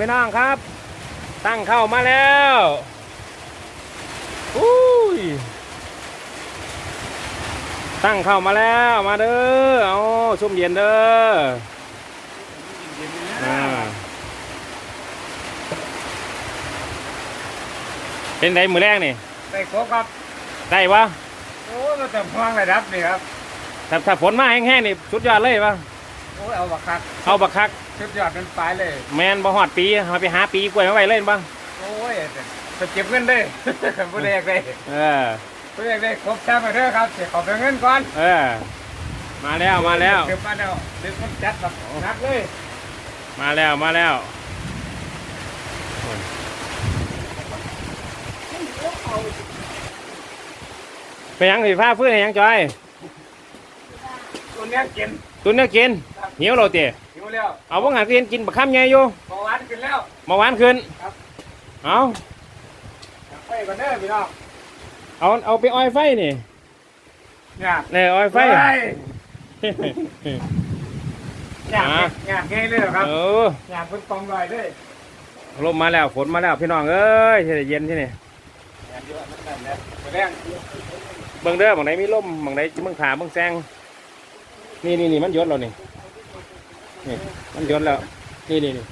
พี่น้องครับ ตั้งเข้ามาแล้วอุ้ยตั้งเข้ามาแล้วมาเด้อเอาชุ่มเย็นเด้ออ่าเป็นไดมือแรกนี่ได้ครบครับได้ปะโอ้มาแต่พวงระดับนี่ครับถ้าถ้าฝนมาแห้งๆนี่สุดยอดเลยปะ โอ้ยเอาบักคักเอาบักคักชุดยอดเป็นปลายเลย แมนบ่ฮอดปีมาไปหาปีกล้วยมาไว้เล่นบ้างโอ้ยจะเก็บเงินได้ผู้ใดอยากได้เออผู้ใดอยากได้ครบแท้มาเด้อครับเสียขอเป็นเงินก่อน เออ มาแล้วมาแล้วเก็บมาแล้วเด็กมันจัดแบบหนักเลย มาแล้วมาแล้วไปยังสีฟ้าฟื้นให้ยังจอยตัวเนี้ยกิน ตุนเนี่ยกินหิวเราเตะหิวแล้วเอาว่างานกินกินบักข้ามใหญ่อยู่เบาหวานขึ้นแล้วเมาหวานขึ้นครับเอาไปก่อนเด้อพี่น้องเอาเอาไปออยไฟนี่เนี่ยนี่ออยไฟไปอยากอยากง่ายเลยเหรอครับเอออยากเป็นกองลอยเลยลมมาแล้วฝนมาแล้วพี่น้องเอ้ยที่ได้เย็นที่นี่อยากเยอะเหมือนกันนะไปแรงเบิ่งเด้อบางไหนมีลมบางไหนเบิ่งขาเบิ่งแซง นี่นี่นี่มันยศเรานี่นี่ มันยศแล้ว นี่นี่นี่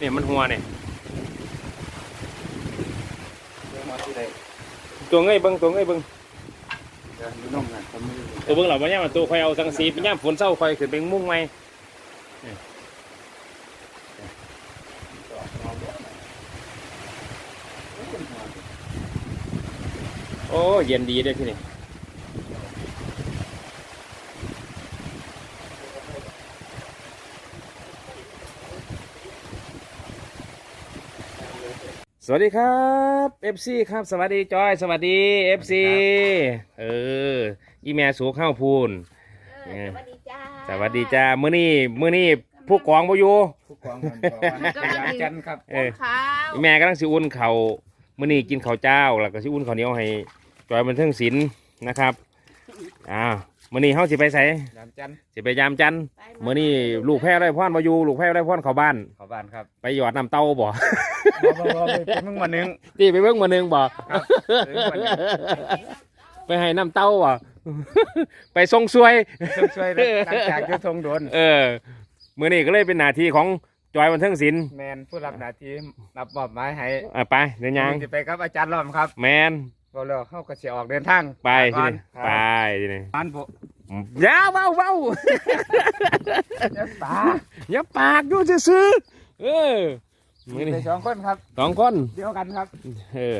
นี่มันหัวนี่เดี๋ยวมาที่ใดตัวเงยเบิ่งตัวเงยเบิ่งเดี๋ยวดูน้องกันผมไม่รู้ตัวเบิ่งเหล่ามันย่ามมันตัวคอยเอาสังสีไปย่ามฝนเศร้าคอยขึ้นไปมุ้งไหมนี่โอ้เย็นดีเด้อที่นี่ วัสดีครับ FC ครับ สวัสดีจอย สวัสดี FC เอออีแม่สูข้าวพูนเออสวัสดีจ้าสวัสดีจ้ามื้อนี้มื้อนี้ผู้กองบ่อยู่ผู้กองกันก่อนยาจันทร์ครับเออข้าวอีแม่กำลังสิอุ่นข้าวมื้อนี้กินข้าวเจ้า แล้วก็สิอุ่นข้าวเหนียวให้จอยบันเทิงศิลป์นะครับอ่า มื้อนี้เฮาสิไปไสยามจันทร์สิไปยามจันทร์มื้อนี้ลูกแพ้ได้พรบ่อยู่ลูกแพ้ได้พรเข้าบ้านเข้าบ้านครับไปหยอดน้ำเต้าบ่บ่บ่บ่ไปเป็นมึงมาหนึ่ง ตีไปเบิ่งมื้อหนึงบ่ ครับเออมื้อหนึ่ง ไปให้น้ำเต้าบ่ ไปส่งซวย ช่วยช่วยๆหลังจากจะทงโดน เออมื้อนี้ก็เลยเป็นหน้าที่ของจอยบันเทิงศิลป์แมนผู้รับหน้าที่รับมอบหมายให้อะไปเดินยังจะไปกับอาจารย์ล้อมครับ แมน เราแล้วเขาก็จะออกเดินทางไปทีก่อนนี้ไปทีนี้บ้านโบอยาเว้าเว้าเจ้าตาอย่าปากดูซื้อๆเออมื้อไปนี้สองคนครับ สองคน เดียวกันครับเออ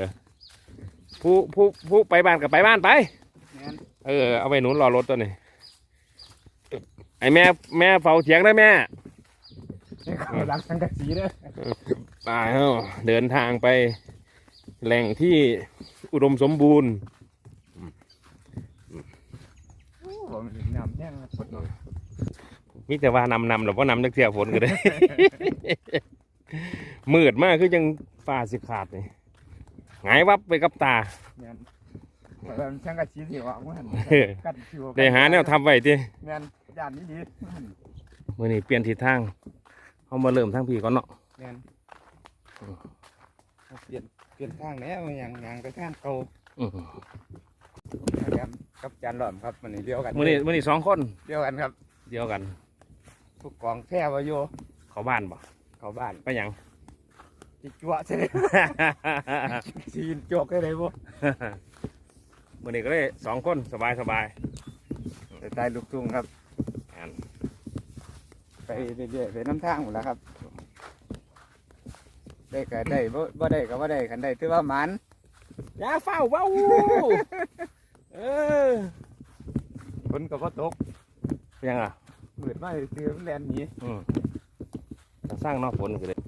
ผู้ผู้ผู้ไปบ้านกับไปบ้านไป แมนเออเอาไปหนุนรอรถตัวนี้ไอแม่แม่เฝ้าเถียงได้แม่นี่เขาหลังสังกะสีเด้อไปเอ้าเดินทางไปแหล่งที่ อุดมสมบูรณ์ผมนำแน่งฝนมิแต่ว่านำนำหรือว่านำนักเที่ยวฝนก็ได้ มืดมากคือยังฟ้าสิขาดนี่หงายวับไปกับตาแมนแต่สังกะสีที่ออกมันเออกันชิวได้หาแนวทำไว้ทีแมนย่านนี้ดีมื่อนี้เปลี่ยนทิศทางเขามาเริ่มทางพี่ก่อนเนาะแมนเปลี่ยน เปลี่ยนทางแล้วอย่างอย่างไปทางเก่าอื้อหือครับกับอาจารย์ล้อมครับมันนี่เดียวกันมื่อนี้มื่อนี้สองคนเดียวกันครับเดียวกันทุกกองแพร่วาโยเขาบ้านบ่เข้าบ้านไปหยังจิจั่วใช่ไหมชีนโจกได้เลยบ่มื่อนี้ก็เลยสองคนสบายสบายไปตายลูกทุ่งครับอันไปเรื่อยๆไปน้ำทางหมดแล้วครับ ได้ก็ได้บ่บ่ได้ก็บ่ได้คันได้ถือว่าหมันอย่าเฝ้าเว้าเออฝนก็บ่ตกไปยังอะมืดมาซื้อมันแล่นหนีอืมจะสร้างนอกฝนก็เลย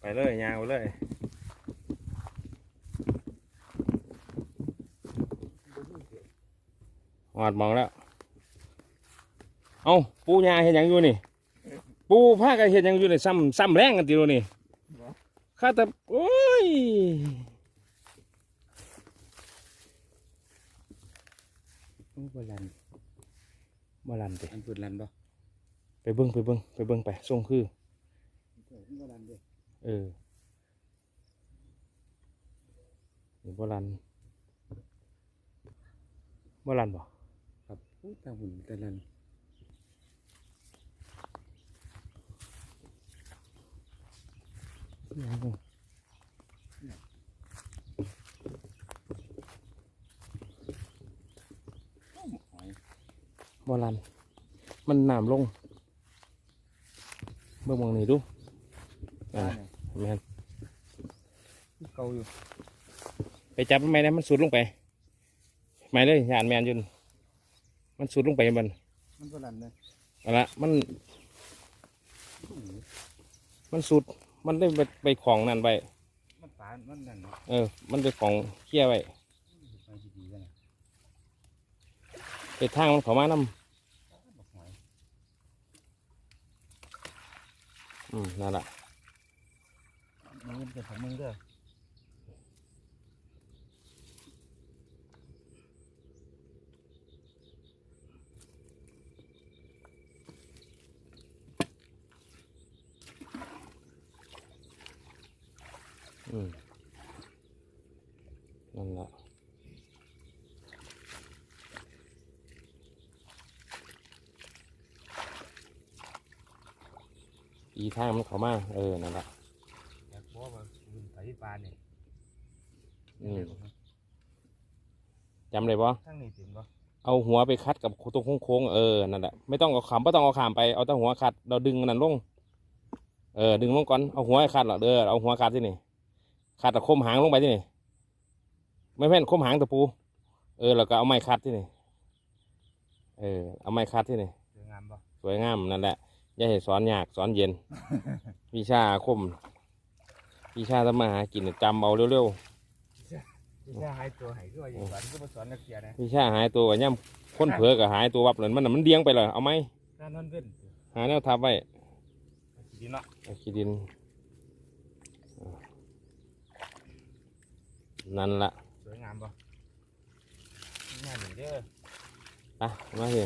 ไปเลยยาวเลยหอดมองแล้ว เอาปูยาเห็นยังอยู่นี่ ปูผ้ากันเห็นยังอยู่นี่ซ้ำซ้ำแรงกันติโรนี่ ข้าแต่โอ้ยโอ้บ่ลันบาลันติอันพูดลันบ่ไปเบิ้งไปเบิ้งไปเบิ้งไปส่งคือเออนี่โบราณโบราณบ่ครับอู้ตาหุ่นแต่นั้ นโบราณมันน้ำลง เบิ่งมองนี่ดูอ่าแมนเกาอยู่ ไปจับมันไหมนะมันสุดลงไป ไม่เลยยานแมนยุนมันสุดลงไปมัน มันก็ลันเลยเอาละมัน มันสุด มันได้ไปไปของนั่นไปมันปานมันนั่นเนาะเออ มันไปของเคี้ยไว้ไปดีๆกันนะไปทางมันเขามานบอกหอยำอืมนั่นแหละมึงเป็นของมึงเด้อ นั่นแหละอีทางมันเขามาเออ นั่นแหละอยากบอกว่าคุณไถปลาเนี่ยอืมจำได้ปะทั้งนี้ถึงปะเอาหัวไปคัดกับตรงโค้งๆเออ นั่นแหละ ไม่ต้องเอาขามไม่ต้องเอาขามไป เอาแต่หัวคัด เราดึงมันนั่นลง เออ ดึงลงก่อน เอาหัวให้คัดหรอเออเอาหัวคัดที่นี่ คัดแต่คมหางลงไปที่นี่ไม่แม่นคมหางตะปู เออแล้วก็เอาไม้คัดที่นี่เออเอาไม้คัดที่นี่สวยงามปะสวยงามนั่นแหละอย่าให้สอนยากสอนเย็นวิชาอาคมวิชาทำมาหากินจำเอาเร็วที่จะหายตัวหายก็ว่าอย่างนั้นก็มาสอนนักเรียนนะๆวิชาหายตัวก็ย่ำคนเผลอก็หายตัววับเลยมันน่ะมันเดียงไปเลยเอาไหมการนอนเว้นหาแนวทับไว้ดีเนาะเอาขี้ดินอ่า นั่นละสวยงามปะงามนี่เด้ออะมาสิ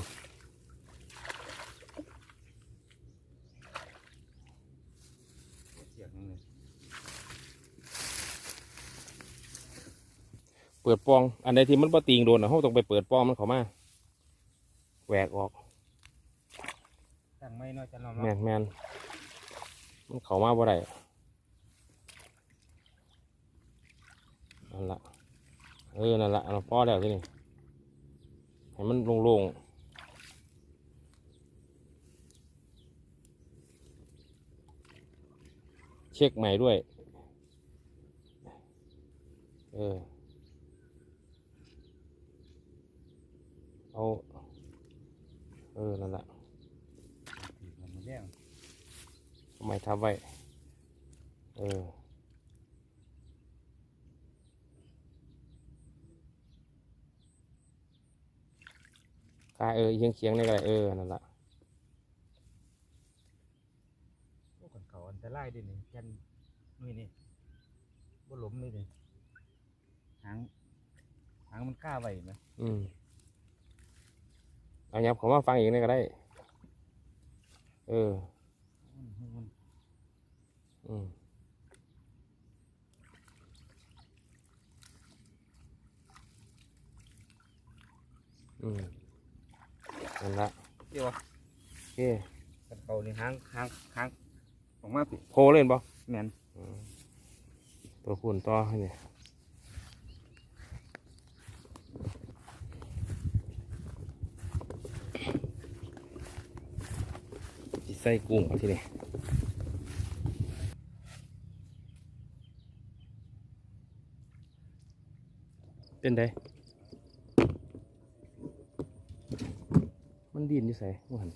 เสียงนึงเลยเปิดปอง อันใดที่มันบ่ติงโดนนะเขาต้องไปเปิดปองมันเข้ามาแหวกออกตั้งไม่เนาะจะนอนแมเนาะนแมนมันเข้ามาบ่ได้ นั่นละเออนั่นละเราพอแล้วที่นี่ให้มันโล่งๆเช็คใหม่ด้วย เออ เอา เออ นั่นแหละมันแย่งทำไมทับไว้ เออ กาเออเอียงเคียงนี่ก็ได้เออนั่นแหละพวกคนเขาอันตรายดินี่แกนนี่นี่บ่หล้มเลยนี่หางหางมันกล้าไว้ไหมอืมเอายับผมว่าฟังอีกนี่ก็ได้ เออ มันมันอืมอืม นั่นละเดี๋ยวโอเคกันเขานี่หางหางหางออกมาสิโคเล่นปะแมนตัวคุณต่อให้เนี่ยสิใส่กุ้งเอาทีนี้เป็นไดมัน ดินอยู่ใส่หัน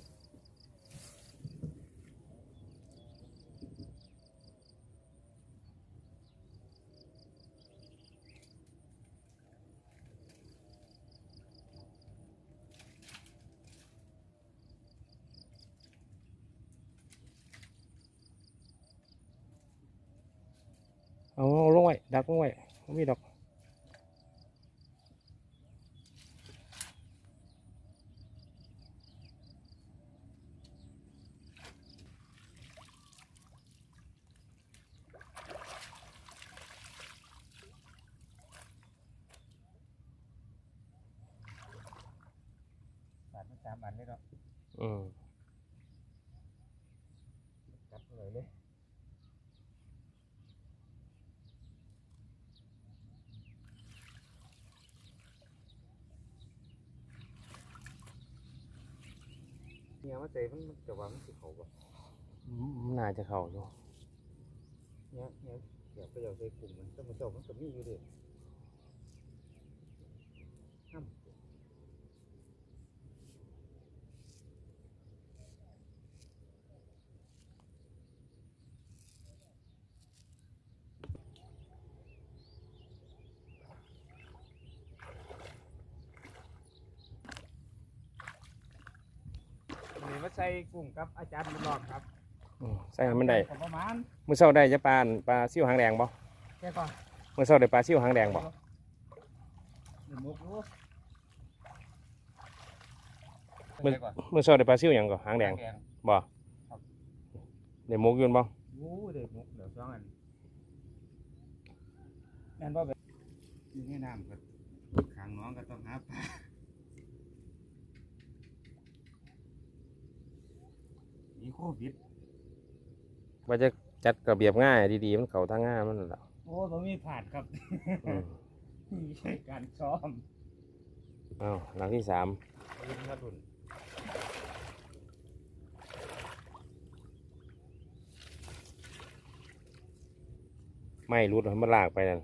เอาเอาลงไว้ดักลงไว้ไม่มีดอก เลยเนาะ อืม จับเลยเลย เนี่ยมันเตะมันมันจะว่ามันสิเขาบ่มันน่าจะเข้าอยู่เนี่ยเนี่ยเดี๋ยวไปเอาใส่กลุ่มมันก็มันเจ้ามันก็มีอยู่เดิห้าม วันนี้มาใส่ กุ้งกับอาจารย์บุญรอดครับอืมใส่ให้มันได้ก็ประมาณมื้อเช้าได้จะปลาปลาซิ่วหางแดงบ่แค่ก่อนมื้อเช้าได้ปลาซิ่วหางแดงบ่เดี๋ยวมุกรู้มื้อแค่ก่อนมื้อเช้าได้ปลาซิ่วหยังก็หางแดงบ่ได้หมกอยืนบ่โอ้เดี๋ยวมุกเดี๋ยวสองอันแม่นบ่แบบอยู่ในน้ำก็ขางน้องก็ต้องหาปลา มีโควิดว่าจะจัดระเบียบง่ายดีๆ มันเข้าทางง่ายมันนั่นแหละโอ้ผมมีผ่านครับอืมมีใช้การซ้อมอ้าวหลังที่สามยิงมาดุนไม่รุดให้มันลากไปนั่น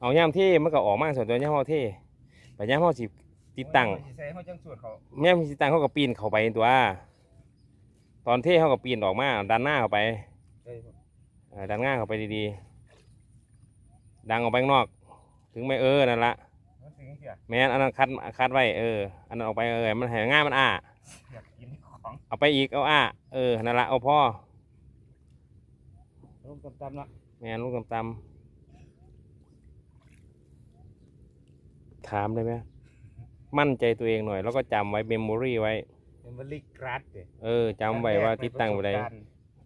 เอาย่ามเท่มันก็ออกมาส่วนตัวย่ามเฮาเท่ไปย่ามเฮาสิติดตั้งโอ้ยสิใส่เขาจังสวดเขาย่ามสิติดตั้งเขาก็ปีนเข้าไปตัว ตอนเท่เขาก็ปีนออกมาดันหน้าเข้าไปเอ้ยเออดันหน้าเข้าไปดีๆดังออกไปข้างนอก ถึงไม่เออนั่นละมันสิงเสียแม้นอันนั้นคัดคัดไว้เอออันนั้นออกไปเออมันแหงง่ายมันอ้าอยากกินของเอาไปอีกเอาอ้าเออนั่นละเอาพ่อร่มตำๆเนาะแม่นลูกตำๆ ถามได้ไหมมั่นใจตัวเองหน่อย แล้วก็จำไว้เมมโมรี่ไว้เป็นบริกรัดเด้เออจำไว้ว่าติดตั้งไว้ได้ประสบการณ์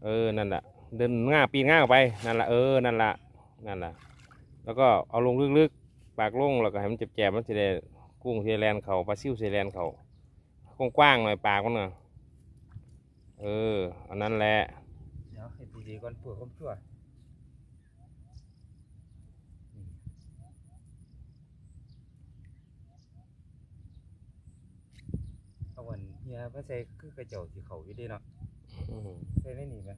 เออ นั่นแหละ เดินง่าปีนง่าออกไป นั่นแหละ เออ นั่นแหละ นั่นแหละ แล้วก็เอาลงลึกๆ ปากลงแล้วก็ให้มันเจ็บๆ มันจะได้กุ้งเซแลนเขาปลาซิวเซแลนเขากว้างๆหน่อยปากมันน่ะเออ อันนั้นแหละ เดี๋ยวให้ดีๆก่อนเปลือกผมชั่ว เอาวันเฮียมาใส่คือกระเจ้าที่เขาอยู่เดีเนาะอืมใส่ไม่หนีไหม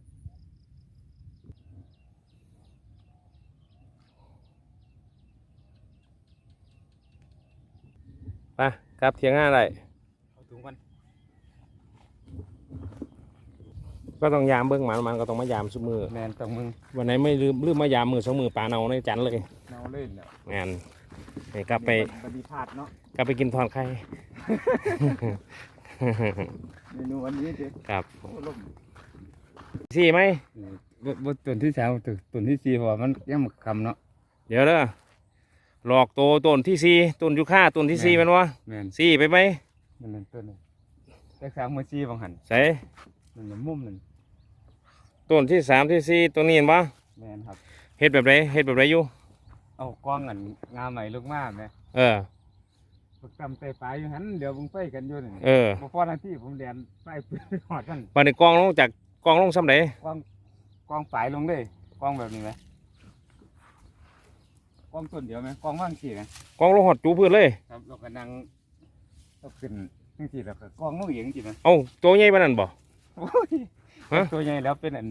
ไปกลับเทียงง่ายได้เอาถุงกันก็ต้องยามเบิ้งหมันมันก็ต้องมายามซุมือ แมนต้องมึงวันไหนไม่ลืมลืมมายามมือสองมือปลาเนาในจันเลยเนาเล่นเนาะงานไปกลับไปบันดีพลาดเนาะ กลับไปกินทอดไข่ เมนูวันนี้เด็ดครับโอ้ล่มสี่ไหมบทต้นที่สามถึงต้นที่สี่เพราะว่ามันยังมันคำเนาะเดี๋ยวเด้อหลอกโตต้นที่สี่ต้นยูค่าต้นที่สี่แม่แมันวะแมนสี่ไปไหมมันเป็นต้นเลยแต่สามมือสี่บางหันใส่มันเป็นมุมหนึ่งต้นที่สามที่สี่ตัวนี้เห็นปะแมนครับเฮ็ดแบบไรเฮ็ดแบบไรอยู่เอากล้องอันงามใหม่ลูกมาไหมเออ ฝึกจำเตะปลายอยู่หันเดี๋ยวมึงไปกันอยู่นี่เออบ่พอหน้าที่ผมเรียนไปเพื่อหอดมันปานในกองลงจากกองลงซ้ำไหนกล้องกล้องปลายลงเลยกล้องแบบนี้ไหมกล้องต้นเดียวไหมกล้องว่างสี่ไหมกองลงหอดจูพื้นเลย ครับเราก็นั่งเราขึ้นจังสี่แล้วก็กล้องลงเองจริงไหมเอ้าตัวใหญ่ปานนั้นบ่ โอ้ยฮะ ตัวใหญ่แล้วเป็นอัน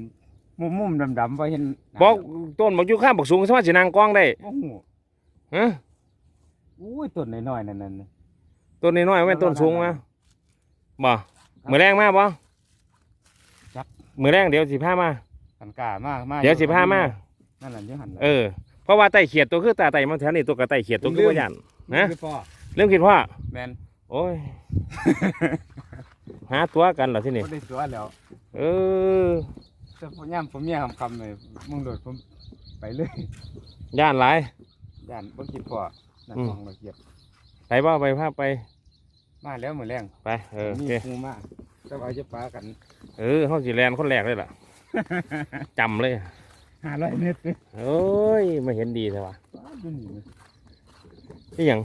มุมมุมดำดำๆไว้เห็นหน้าบอกต้นบอกยูค่าบอกสูงสามารถสินางกองได้โอ้โหฮะ อุ้ยต้นน้อยๆนั่นนั่นน่ะต้นน้อยๆไม่ต้นสูงนะบ่มือแรงมาบ่จับมือแรงเดี๋ยวสิพามากันกามากมากเดี๋ยวสิพามานั่นแหละยี่หันเออเพราะว่าไต่เขียดตัวคือตาไต่มันแถวนี้ตัวกับไต่เขียดตัวคือว่าหยันนะคือพ่อเรื่องคิดว่าแมนโอ้ยหาตัวกันเหรอที่นี่บ่ได้ตัวแล้ว เออแต่ผมย่ำผมเมียคำคำเลยมึงโดดผมไปเลยย่านหลายย่านบ่คิดพ่อ นั่นอืมของเราเกียบไปบ่ไปพาไปมาแล้วมื้อแรงไปเออโอมีเคครูมาจะเอาจะปลากันเออเขาสีแลนคนแรกเลยล่ะ จำเลย500เมตรเลยโอ้ยไม่เห็นดีเลยวะดูนี่นะนี่หยัง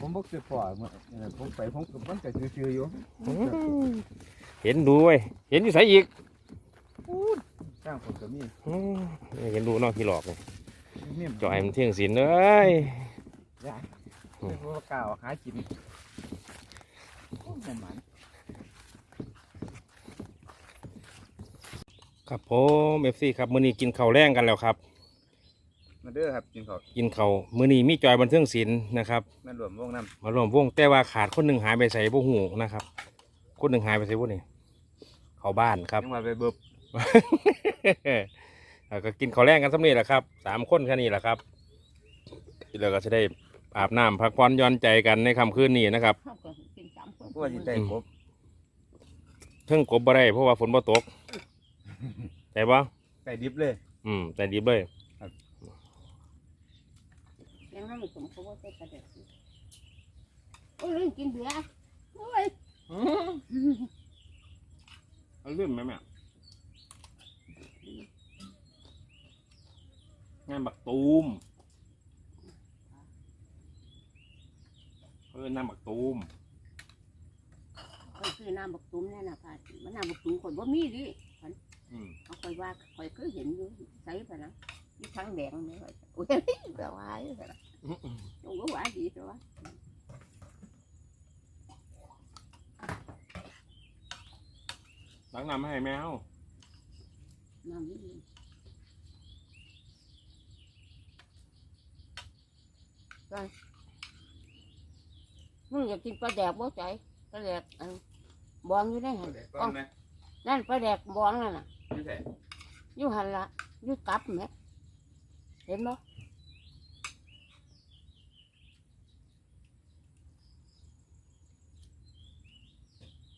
ผมบอกจะปล่อยเมื่อเออผมไปผมก็มันก็ซื่อๆอยู่อืมเห็นดูเว้ยเห็นอยู่ใส่อีกสร้างผมก็มีอืมเห็นดูนอกที่หลอกเลยเนี่ยจ่อยมันเที่ยงสินเลย ยากเรียกว่ากล่าวหากินโอ้ยมันหมันครับผมเอฟซีครับมื้อนี้กินข้าวแรงกันแล้วครับ มาเด้อครับกินข้าวกินข้าวมื้อนี้มีจอยบันเทิงศิลป์นะครับ แม่นรวมวงน้มารวมวงแต่ว่าขาดคนหนึ่งหายไปใส่พวกหูนะครับ คนหนึ่งหายไปใส่พวกนี้เข้าบ้านคำรับ ยังมาไปเบิบแล้วก็กินข้าวแรงกันสำเร็จแหละครับสามคนแค่นี้แหละครับแล้วก็จะได้ อาบน้ำพักผ่อนหย้อนใจกันในค่ำคืนนี้นะครับเขาก็กินสามคนกูว่าสิได้ครบเทิงกบบ่ได้เพราะว่าฝนบ่ตกใช่ปะได้ดิบเลย อืมแต่ดีเลยยังไม่สมเขาว่าจะกระเด็ดโอ้ยเรื่องกินเบียร์โอ้ยเอาเรื่องไหมแม่งานบักตูม ออน้ำบักตูมเขาคือน้ำบักตุ้มเนี่ยนะค่ะมันน้ำบักตุ้มคนว่ามีดิอืมเอาคอยว่าคอยเคยเห็นอยู่ใส่ไปนะมีทั้งแดงเลยว่าโอ้ยแบบว่าอยู่แต่ละตรงก็ว่าดีแต่ว่าล้างน้ำให้แมวน้ำนี่ มึงอยากกินปลาแดกบ่ใจปลาแดกอันบองอยู่ได้หันก้อนไหมนั่นปลาแดกบองนั่นน่ะไม่ใช่อยู่หันละอยู่กลับไหมเห็นบ่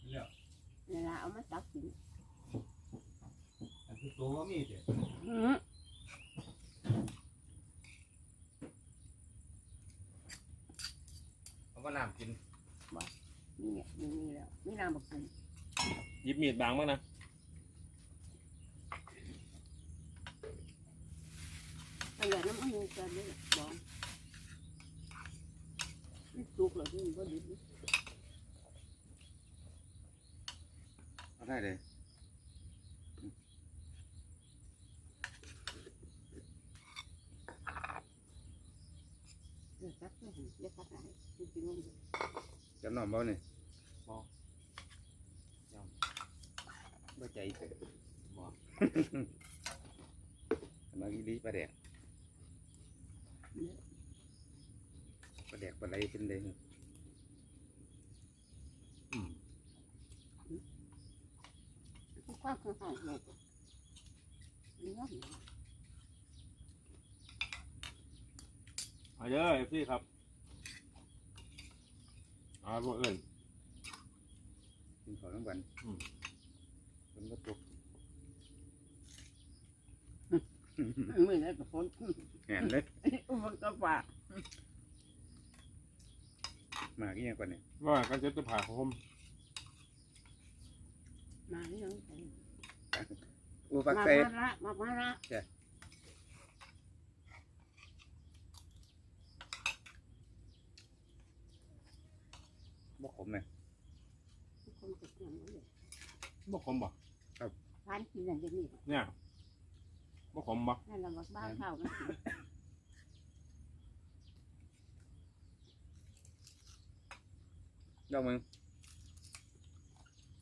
เนี่ยนี่ละเอามาตักกินอันที่ตัวก็มีเด้อื้อ เขาก็น้ำกิน นี่เนี่ยนี่นี่แล้วนี่น้ำบักตุ้ม หยิบ มีดบางบ้างนะปลาแดกน้ำมันมีกันนี่บองนี่สุกแล้วนี่บ่ดิบนี่เอาได้เลยเดี๋ยวตักไม่เห็นเดี๋ยวตักไหนกินกินลงดิจำนอม บ่เนี่ยบ่ใจเกิดบ่มาอีดีปลาแดกปลาแดกปลาไหลเป็นเลยความข้างๆเลยนี่ก็เอาเยอะเอฟซีครับเอาพวกเอื่นกินข้าวทั้งวัน อืมคนก็ตกมือนั่นก็ฝนแหนเลยอุบลก็ว่ามากี่ยังก่อนเนี่ยว่ากันจะจะผ่าคมมานี่ยังอูมาปักมาเตะละมามาละบ่ขมไหมคนก็เกี่ยงเลยบ่ขมบ่ ทานกินอย่างเดียวนี่เนี่ยบ่ขมบ่นั่นเราบ้าข้าวมันกินลองมึง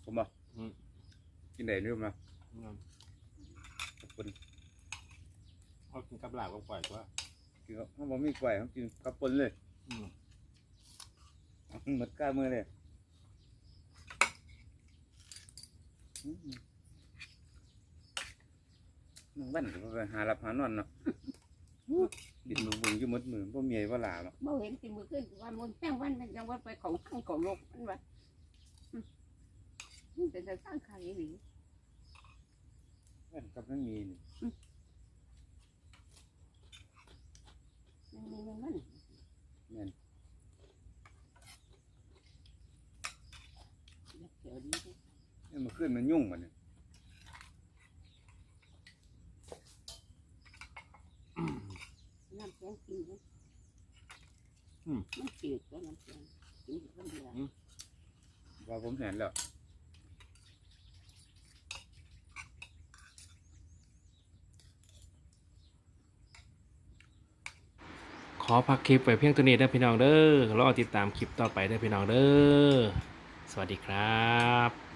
ผมบ่กินได้ด้วยมั้ยอืมขอบคุณเขากินกับลาบกับก่อยว่ากินเขาบอกมีกล้วยเขากินกับปนเลยอืมหมดกล้ามือเลยอืม น้องบ้านก็ไปหาหลับหานอนเนาะดินมึงบึงอยู่หมดมือพ่อเมียว่าหลาเนาะเมื่อเห็นกินมือขึ้นวันมันแป้งวันมันยังว่าไปของข้างของโลกมันว่ามันเป็นแต่สร้างใครหรือบ้านกับนั่งมีนี่มันมีมันแม่นดี๋ยวดีเด้อนี่มันขึ้นมันยุ่งมันเนี่ย น้ำแข็งกินเด้ออมันจืดก็น้ำแข็งกินคนเดียว ว่าผมเห็นแล้วขอพักคลิปไว้เพียงตัวนี้เด้อพี่น้องเด้อรอติดตามคลิปต่อไปเด้อพี่น้องเด้อ สวัสดีครับ